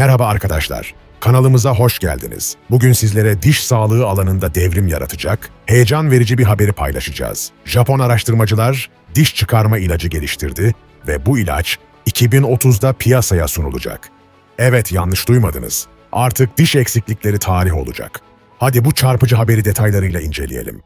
Merhaba arkadaşlar. Kanalımıza hoş geldiniz. Bugün sizlere diş sağlığı alanında devrim yaratacak, heyecan verici bir haberi paylaşacağız. Japon araştırmacılar diş çıkarma ilacı geliştirdi ve bu ilaç 2030'da piyasaya sunulacak. Evet yanlış duymadınız. Artık diş eksiklikleri tarih olacak. Hadi bu çarpıcı haberi detaylarıyla inceleyelim.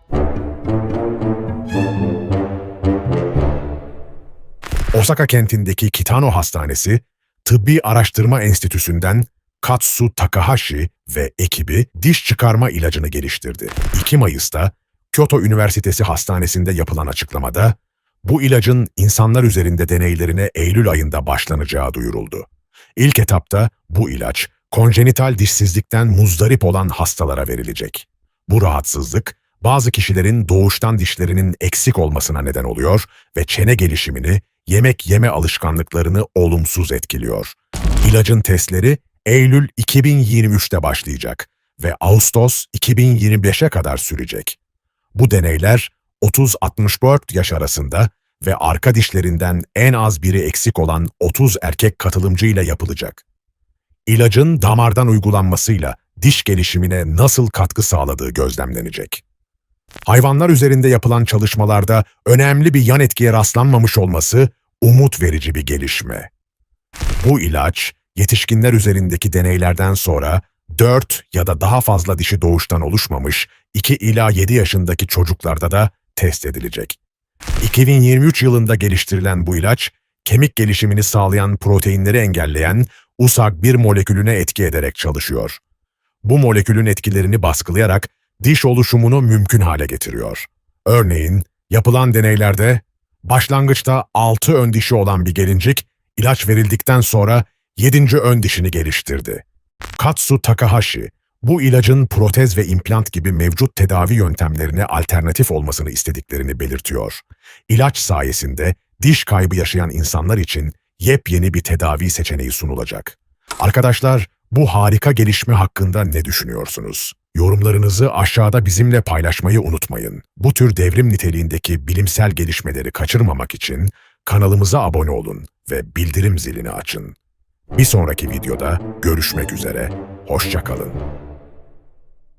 Osaka kentindeki Kitano Hastanesi, Tıbbi Araştırma Enstitüsü'nden Katsu Takahashi ve ekibi diş çıkarma ilacını geliştirdi. 2 Mayıs'ta Kyoto Üniversitesi Hastanesi'nde yapılan açıklamada, bu ilacın insanlar üzerinde deneylerine Eylül ayında başlanacağı duyuruldu. İlk etapta bu ilaç, konjenital dişsizlikten muzdarip olan hastalara verilecek. Bu rahatsızlık, bazı kişilerin doğuştan dişlerinin eksik olmasına neden oluyor ve çene gelişimini, yemek yeme alışkanlıklarını olumsuz etkiliyor. İlacın testleri Eylül 2023'te başlayacak ve Ağustos 2025'e kadar sürecek. Bu deneyler 30-64 yaş arasında ve arka dişlerinden en az biri eksik olan 30 erkek katılımcı ile yapılacak. İlacın damardan uygulanmasıyla diş gelişimine nasıl katkı sağladığı gözlemlenecek. Hayvanlar üzerinde yapılan çalışmalarda önemli bir yan etkiye rastlanmamış olması umut verici bir gelişme. Bu ilaç, yetişkinler üzerindeki deneylerden sonra 4 ya da daha fazla dişi doğuştan oluşmamış 2 ila 7 yaşındaki çocuklarda da test edilecek. 2023 yılında geliştirilen bu ilaç, kemik gelişimini sağlayan proteinleri engelleyen USAG1 molekülüne etki ederek çalışıyor. Bu molekülün etkilerini baskılayarak diş oluşumunu mümkün hale getiriyor. Örneğin, yapılan deneylerde başlangıçta 6 ön dişi olan bir gelincik, ilaç verildikten sonra 7. ön dişini geliştirdi. Katsu Takahashi, bu ilacın protez ve implant gibi mevcut tedavi yöntemlerine alternatif olmasını istediklerini belirtiyor. İlaç sayesinde diş kaybı yaşayan insanlar için yepyeni bir tedavi seçeneği sunulacak. Arkadaşlar, bu harika gelişme hakkında ne düşünüyorsunuz? Yorumlarınızı aşağıda bizimle paylaşmayı unutmayın. Bu tür devrim niteliğindeki bilimsel gelişmeleri kaçırmamak için kanalımıza abone olun ve bildirim zilini açın. Bir sonraki videoda görüşmek üzere, hoşça kalın.